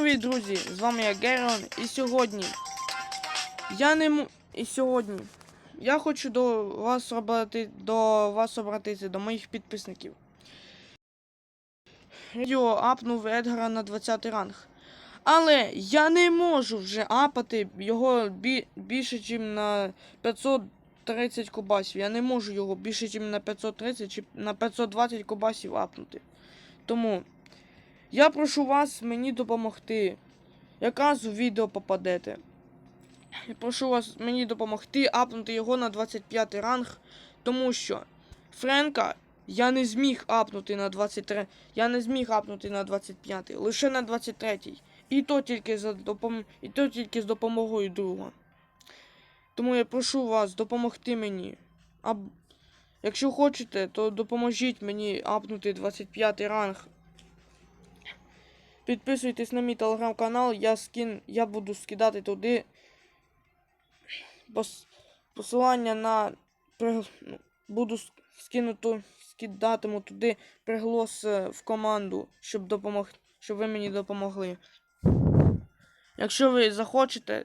Привіт, друзі! З вами я Герон, і сьогодні я не м... і сьогодні я хочу до вас обрати до вас обратитися, до моїх підписників. Відео апнув Едгара на 20 ранг. Але я не можу вже апати його бі... більше, ніж на 530 кубасів. Я не можу його більше, ніж на 530 чи на 520 кубасів апнути. Тому я прошу вас мені допомогти. Якраз у відео попадете. Я прошу вас мені допомогти апнути його на 25 ранг, тому що Френка я не зміг апнути на 23. Я не зміг апнути на 25, лише на 23. І то тільки за допом... І то тільки з допомогою друга. Тому я прошу вас допомогти мені. А якщо хочете, то допоможіть мені апнути 25 ранг. Підписуйтесь на мій телеграм-канал, я скин, я буду скидати туди пос, посилання на ну, буду с- скинути, скидатиму туди приголос е, в команду, щоб допомог, щоб ви мені допомогли. Якщо ви захочете,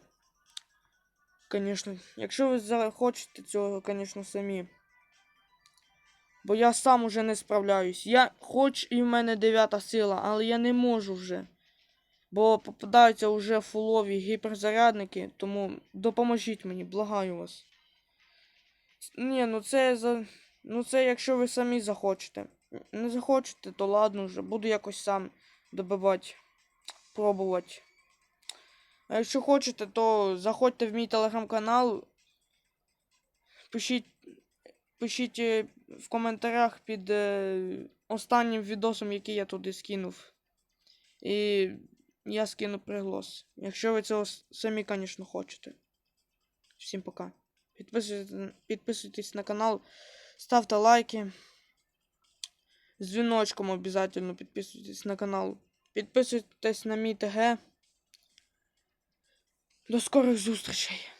звісно, якщо ви захочете цього, звісно, самі. Бо я сам уже не справляюсь. Я хоч і в мене дев'ята сила, але я не можу вже. Бо попадаються вже фулові гіперзарядники, тому допоможіть мені, благаю вас. Ні, ну це за. Ну це якщо ви самі захочете. Не захочете, то ладно вже. Буду якось сам добивати, пробувати. А якщо хочете, то заходьте в мій телеграм-канал. Пишіть пишіть е, в коментарях під е, останнім відосом, який я туди скинув. І я скину приголос. Якщо ви цього самі, звісно, хочете. Всім пока. Підписуйтесь, підписуйтесь на канал, ставте лайки. З дзвіночком обов'язково підписуйтесь на канал. Підписуйтесь на мій ТГ. До скорих зустрічей!